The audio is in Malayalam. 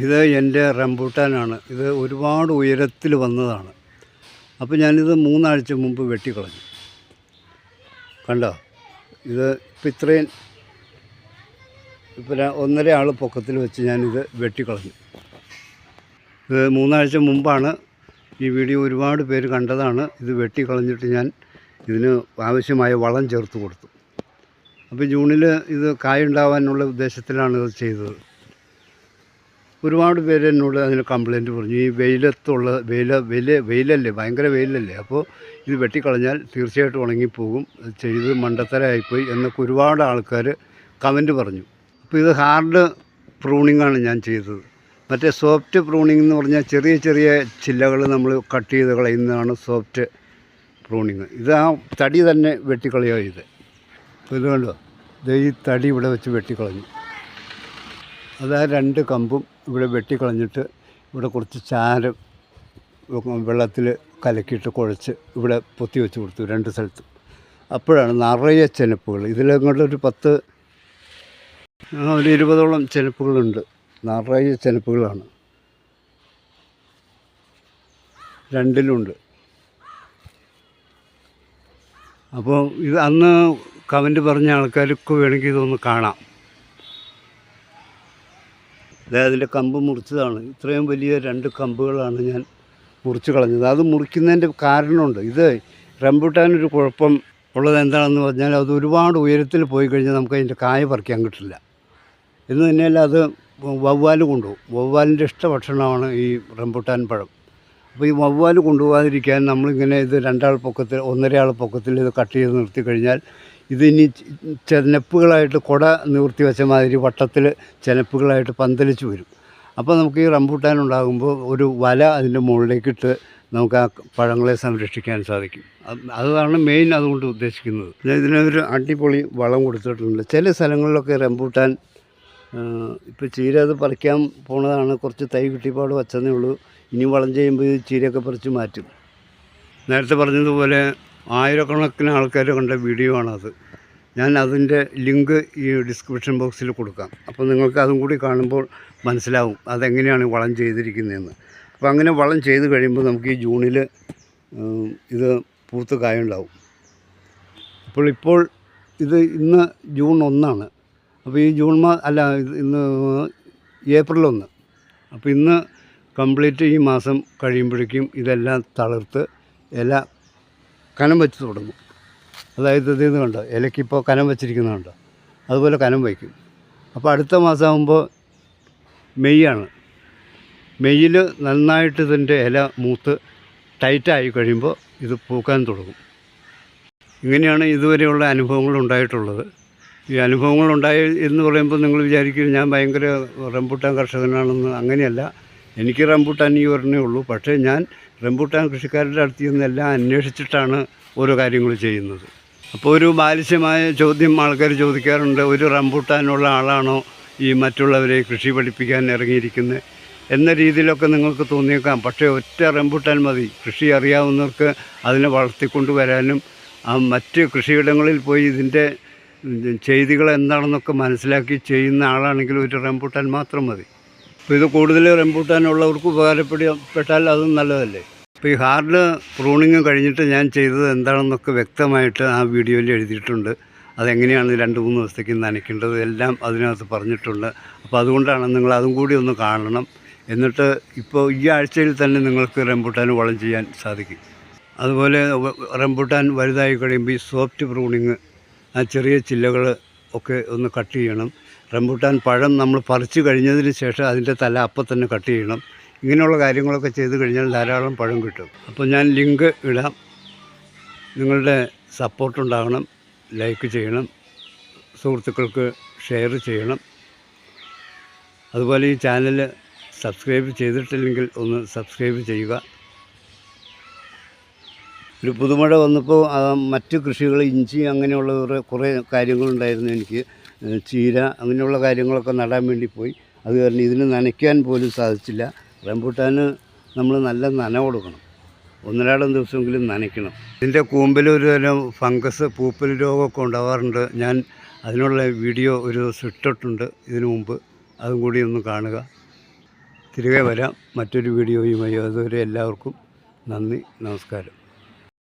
ഇത് എന്റെ റംബൂട്ടാനാണ്. ഇത് ഒരുപാട് ഉയരത്തിൽ വന്നതാണ്. അപ്പോൾ ഞാനിത് മൂന്നാഴ്ച മുമ്പ് വെട്ടിക്കളഞ്ഞു. കണ്ടോ? ഇത് ഇപ്പം ഇത്രയും ഇപ്പം ഒന്നര ആൾ പൊക്കത്തിൽ വെച്ച് ഞാനിത് വെട്ടിക്കളഞ്ഞു. ഇത് മൂന്നാഴ്ച മുമ്പാണ് ഈ വീഡിയോ ഒരുപാട് പേര് കണ്ടതാണ്. ഇത് വെട്ടിക്കളഞ്ഞിട്ട് ഞാൻ ഇതിന് ആവശ്യമായ വളം ചേർത്ത് കൊടുത്തു. അപ്പോൾ ജൂണിൽ ഇത് കായുണ്ടാവാനുള്ള ഉദ്ദേശത്തിലാണ് ഇത് ചെയ്തത്. ഒരുപാട് പേര് എന്നോട് അതിന് കംപ്ലയിന്റ് പറഞ്ഞു. ഈ വെയിലത്തുള്ള വെയില വെയിൽ വെയിലല്ലേ? ഭയങ്കര വെയിലല്ലേ? അപ്പോൾ ഇത് വെട്ടിക്കളഞ്ഞാൽ തീർച്ചയായിട്ടും ഉണങ്ങിപ്പോകും. ചെയ്ത് മണ്ടത്തരമായിപ്പോയി എന്നൊക്കെ ഒരുപാട് ആൾക്കാർ കമന്റ് പറഞ്ഞു. അപ്പോൾ ഇത് ഹാർഡ് പ്രൂണിങ്ങാണ് ഞാൻ ചെയ്തത്. മറ്റേ സോഫ്റ്റ് പ്രൂണിംഗ് എന്ന് പറഞ്ഞാൽ ചെറിയ ചെറിയ ചില്ലകൾ നമ്മൾ കട്ട് ചെയ്ത് കളയുന്നതാണ് സോഫ്റ്റ് പ്രൂണിങ് ഇത് ആ തടി തന്നെ വെട്ടിക്കളയോ ഇത്. ഇത് കണ്ടോ? ഇത് ഈ തടി ഇവിടെ വെച്ച് വെട്ടിക്കളഞ്ഞു. അത് ആ രണ്ട് കമ്പും ഇവിടെ വെട്ടിക്കളഞ്ഞിട്ട് ഇവിടെ കുറച്ച് ചാരം വെള്ളത്തിൽ കലക്കിയിട്ട് കുഴച്ച് ഇവിടെ പൊത്തി വെച്ച് കൊടുത്തു രണ്ട് സ്ഥലത്തും. അപ്പോഴാണ് നിറയെ ചെനപ്പുകൾ. ഇതിലങ്ങോട്ട് ഒരു പത്ത് ഒരു ഇരുപതോളം ചെനപ്പുകളുണ്ട്. നിറയെ ചെനപ്പുകളാണ്. രണ്ടിലുണ്ട്. അപ്പോൾ ഇത് അന്ന് കമന്റ് പറഞ്ഞ ആൾക്കാർക്ക് വേണമെങ്കിൽ ഇതൊന്ന് കാണാം. അതിന്റെ കമ്പ് മുറിച്ചതാണ്. ഇത്രയും വലിയ രണ്ട് കമ്പുകളാണ് ഞാൻ മുറിച്ച് കളഞ്ഞത്. അത് മുറിക്കുന്നതിന്റെ കാരണമുണ്ട്. ഇത് റംബുട്ടാനൊരു കുഴപ്പം ഉള്ളത് എന്താണെന്ന് പറഞ്ഞാൽ അത് ഒരുപാട് ഉയരത്തിൽ പോയി കഴിഞ്ഞാൽ നമുക്ക് അതിന്റെ കായ പറിക്കാൻ കിട്ടില്ല. എന്ന് തന്നെയല്ല അത് വവ്വാൽ കൊണ്ടുപോകും. വവ്വാലിന്റെ ഇഷ്ട ഭക്ഷണമാണ് ഈ റംബുട്ടാൻ പഴം. അപ്പോൾ ഈ വവ്വാൽ കൊണ്ടുപോകാതിരിക്കാൻ നമ്മളിങ്ങനെ ഇത് രണ്ടാൾ പൊക്കത്തിൽ ഒന്നരയാൾ പൊക്കത്തിൽ ഇത് കട്ട് ചെയ്ത് നിർത്തി കഴിഞ്ഞാൽ ഇതിനി ചെനപ്പുകളായിട്ട് കുട നിവർത്തി വെച്ച മാതിരി വട്ടത്തിൽ ചെനപ്പുകളായിട്ട് പന്തലിച്ച് വരും. അപ്പോൾ നമുക്ക് ഈ റംബൂട്ടാൻ ഉണ്ടാകുമ്പോൾ ഒരു വല അതിന്റെ മുകളിലേക്കിട്ട് നമുക്ക് ആ പഴങ്ങളെ സംരക്ഷിക്കാൻ സാധിക്കും. അത് അതാണ് മെയിൻ അതുകൊണ്ട് ഉദ്ദേശിക്കുന്നത്. ഇതിനൊരു അടിപൊളി വളം കൊടുത്തിട്ടുണ്ട്. ചില സ്ഥലങ്ങളിലൊക്കെ റംബൂട്ടാൻ ഇപ്പോൾ ചീര അത് പറിക്കാൻ പോണതാണ്. കുറച്ച് തൈ കിട്ടിപ്പാട് വച്ചതേ ഉള്ളൂ. ഇനി വളം ചെയ്യുമ്പോൾ ചീരയൊക്കെ പറിച്ച് മാറ്റും. നേരത്തെ പറഞ്ഞതുപോലെ ആയിരക്കണക്കിന് ആൾക്കാർ കണ്ട വീഡിയോ ആണത്. ഞാൻ അതിന്റെ ലിങ്ക് ഈ ഡിസ്ക്രിപ്ഷൻ ബോക്സിൽ കൊടുക്കാം. അപ്പോൾ നിങ്ങൾക്ക് അതും കൂടി കാണുമ്പോൾ മനസ്സിലാവും അതെങ്ങനെയാണ് വളം ചെയ്തിരിക്കുന്നതെന്ന്. അപ്പോൾ അങ്ങനെ വളം ചെയ്ത് കഴിയുമ്പോൾ നമുക്ക് ഈ ജൂണിൽ ഇത് പൂത്ത് കായുണ്ടാവും. അപ്പോൾ ഇപ്പോൾ ഇത് ഇന്ന് ജൂൺ ഒന്നാണ്. അപ്പോൾ ഈ ജൂൺ മാ അല്ല ഇന്ന് ഏപ്രിൽ ഒന്ന്. അപ്പോൾ ഇന്ന് കംപ്ലീറ്റ് ഈ മാസം കഴിയുമ്പോഴേക്കും ഇതെല്ലാം തളിർത്ത് ഇല കനം വെച്ച് തുടങ്ങും. അതായത് ഇതിൽ നിന്ന് കണ്ടോ? ഇലക്കിപ്പോൾ കനം വെച്ചിരിക്കുന്നുണ്ടോ അതുപോലെ കനം വയ്ക്കും. അപ്പോൾ അടുത്ത മാസമാകുമ്പോൾ മെയ്യാണ്. മെയ്യിൽ നന്നായിട്ട് ഇതിന്റെ ഇല മൂത്ത് ടൈറ്റായി കഴിയുമ്പോൾ ഇത് പൂക്കാൻ തുടങ്ങും. ഇങ്ങനെയാണ് ഇതുവരെയുള്ള അനുഭവങ്ങൾ ഉണ്ടായിട്ടുള്ളത്. ഈ അനുഭവങ്ങൾ ഉണ്ടായി എന്ന് പറയുമ്പോൾ നിങ്ങൾ വിചാരിക്കും ഞാൻ ഭയങ്കര റംബൂട്ടാൻ കർഷകനാണെന്ന് അങ്ങനെയല്ല. എനിക്ക് റംബൂട്ടാൻ ഈ ഒരെണ്ണേ ഉള്ളൂ. പക്ഷേ ഞാൻ റംബൂട്ടാൻ കൃഷിക്കാരുടെ അടുത്ത് നിന്നെല്ലാം അന്വേഷിച്ചിട്ടാണ് ഓരോ കാര്യങ്ങൾ ചെയ്യുന്നത്. അപ്പോൾ ഒരു ബാലിശ്യമായ ചോദ്യം ആൾക്കാർ ചോദിക്കാറുണ്ട് ഒരു റംബൂട്ടാനുള്ള ആളാണോ ഈ മറ്റുള്ളവരെ കൃഷി പഠിപ്പിക്കാൻ ഇറങ്ങിയിരിക്കുന്നത് എന്ന രീതിയിലൊക്കെ നിങ്ങൾക്ക് തോന്നിയേക്കാം. പക്ഷേ ഒറ്റ റംബൂട്ടാൻ മതി. കൃഷി അറിയാവുന്നവർക്ക് അതിനെ വളർത്തിക്കൊണ്ടുവരാനും ആ മറ്റ് കൃഷിയിടങ്ങളിൽ പോയി ഇതിന്റെ ചെയ്തികൾ എന്താണെന്നൊക്കെ മനസ്സിലാക്കി ചെയ്യുന്ന ആളാണെങ്കിൽ ഒരു റംബൂട്ടാൻ മാത്രം മതി. അപ്പോൾ ഇത് കൂടുതൽ റംബൂട്ടാനുള്ളവർക്ക് ഉപകാരപ്പെടപ്പെട്ടാൽ അതും നല്ലതല്ലേ? അപ്പോൾ ഈ ഹാർഡ് പ്രൂണിങ് കഴിഞ്ഞിട്ട് ഞാൻ ചെയ്തത് എന്താണെന്നൊക്കെ വ്യക്തമായിട്ട് ആ വീഡിയോയിൽ എഴുതിയിട്ടുണ്ട്. അതെങ്ങനെയാണ് രണ്ട് മൂന്ന് ദിവസത്തേക്ക് നനയ്ക്കേണ്ടത് എല്ലാം അതിനകത്ത് പറഞ്ഞിട്ടുണ്ട്. അപ്പോൾ അതുകൊണ്ടാണ് നിങ്ങൾ അതും കൂടി ഒന്ന് കാണണം. എന്നിട്ട് ഇപ്പോൾ ഈ ആഴ്ചയിൽ തന്നെ നിങ്ങൾക്ക് റംബൂട്ടാൻ വളം ചെയ്യാൻ സാധിക്കും. അതുപോലെ റംബൂട്ടാൻ വലുതായി കഴിയുമ്പോൾ ഈ സോഫ്റ്റ് പ്രൂണിങ് ആ ചെറിയ ചില്ലകൾ ഒക്കെ ഒന്ന് കട്ട് ചെയ്യണം. റംബൂട്ടാൻ പഴം നമ്മൾ പറിച്ചു കഴിഞ്ഞതിന് ശേഷം അതിന്റെ തല അപ്പം തന്നെ കട്ട് ചെയ്യണം. ഇങ്ങനെയുള്ള കാര്യങ്ങളൊക്കെ ചെയ്ത് കഴിഞ്ഞാൽ ധാരാളം പഴം കിട്ടും. അപ്പോൾ ഞാൻ ലിങ്ക് ഇടാം. നിങ്ങളുടെ സപ്പോർട്ട് സപ്പോർട്ടുണ്ടാകണം ലൈക്ക് ചെയ്യണം. സുഹൃത്തുക്കൾക്ക് ഷെയർ ചെയ്യണം. അതുപോലെ ഈ ചാനൽ സബ്സ്ക്രൈബ് ചെയ്തിട്ടില്ലെങ്കിൽ ഒന്ന് സബ്സ്ക്രൈബ് ചെയ്യുക. ഒരു പുതുമഴ വന്നപ്പോൾ മറ്റ് കൃഷികൾ ഇഞ്ചി അങ്ങനെയുള്ള കുറേ കാര്യങ്ങളുണ്ടായിരുന്നു എനിക്ക്. ചീര അങ്ങനെയുള്ള കാര്യങ്ങളൊക്കെ നടാൻ വേണ്ടി പോയി. അത് കാരണം ഇതിന് നനയ്ക്കാൻ പോലും സാധിച്ചില്ല. റംബൂട്ടാന് നമ്മൾ നല്ല നന കൊടുക്കണം. ഒന്നരാടം ദിവസമെങ്കിലും നനയ്ക്കണം. ഇതിന്റെ കൂമ്പിൽ ഒരു തരം ഫംഗസ് പൂപ്പൽ രോഗമൊക്കെ ഉണ്ടാവാറുണ്ട്. ഞാൻ അതിനുള്ള വീഡിയോ ഒരു ദിവസം ഇട്ടിട്ടുണ്ട് ഇതിനു മുമ്പ്. അതും കൂടി ഒന്ന് കാണുക. തിരികെ വരാം. മറ്റൊരു വീഡിയോയുമായി. അതുവരെ എല്ലാവർക്കും നന്ദി നമസ്കാരം.